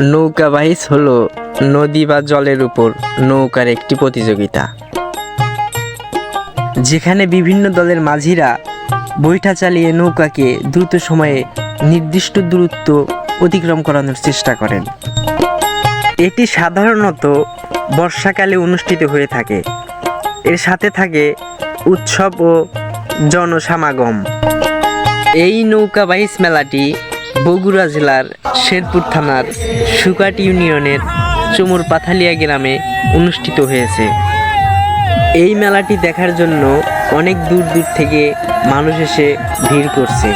নৌকা বাইচ হলো নদী বা জলের উপর নৌকার একটি প্রতিযোগিতা। যেখানে বিভিন্ন দলের মাঝিরা বৈঠা চালিয়ে নৌকাকে দ্রুত সময়ে নির্দিষ্ট দূরত্ব অতিক্রম করানোর চেষ্টা করেন। এটি সাধারণত বর্ষাকালে অনুষ্ঠিত হয়ে থাকে। এর সাথে থাকে উৎসব ও জনসমাগম। এই নৌকা বাইচ মেলাটি বগুড়া জেলার শেরপুর থানার সুকাট ইউনিয়নের চুমুর পাথালিয়া গ্রামে অনুষ্ঠিত হয়েছে। এই মেলাটি দেখার জন্য অনেক দূর দূর থেকে মানুষ এসে ভিড় করছে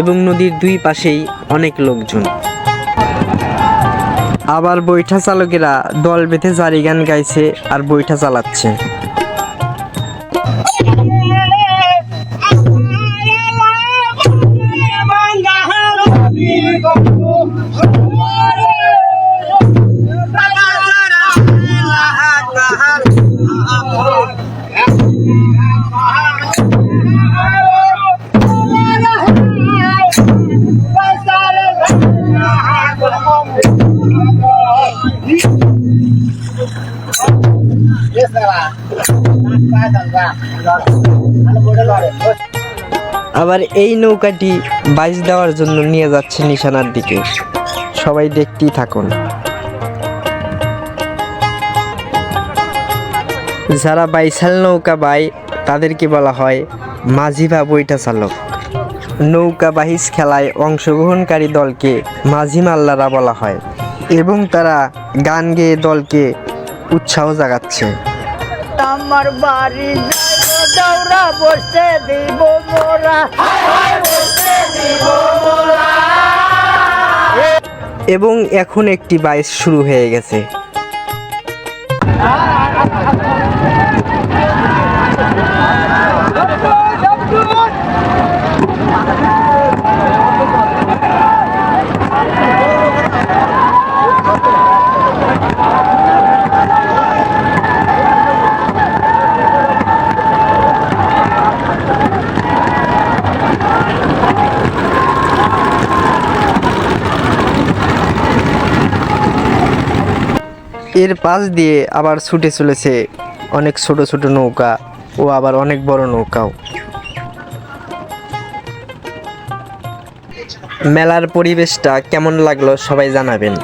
এবং নদীর দুই পাশেই অনেক লোকজন। আবার বৈঠা চালকেরা দল বেঁধে জারি গান গাইছে আর বৈঠা চালাচ্ছে। చేస్తావా నాకు కాదు అనుకో అనుకోవడం আবার এই নৌকাটি বাইচ দেওয়ার জন্য নিয়ে যাচ্ছে নিশানার দিকে। সবাই দেখতেই থাকুন। যারা বাইসাল নৌকা বাই, তাদেরকে বলা হয় মাঝি বা বইটা চালক। নৌকা বাহিস খেলায় অংশগ্রহণকারী দলকে মাঝি মাল্লারা বলা হয় এবং তারা গান গেয়ে দলকে উৎসাহ জাগাচ্ছে। আমার বাড়ি দৌড়া বসতে দিব মোরা। এবং এখন একটি বাইশ শুরু হয়ে গেছে। এর পাশ দিয়ে আবার ছুটে চলেছে অনেক ছোট ছোট নৌকা ও আবার অনেক বড় নৌকাও। মেলার পরিবেশটা কেমন লাগল সবাই জানাবেন।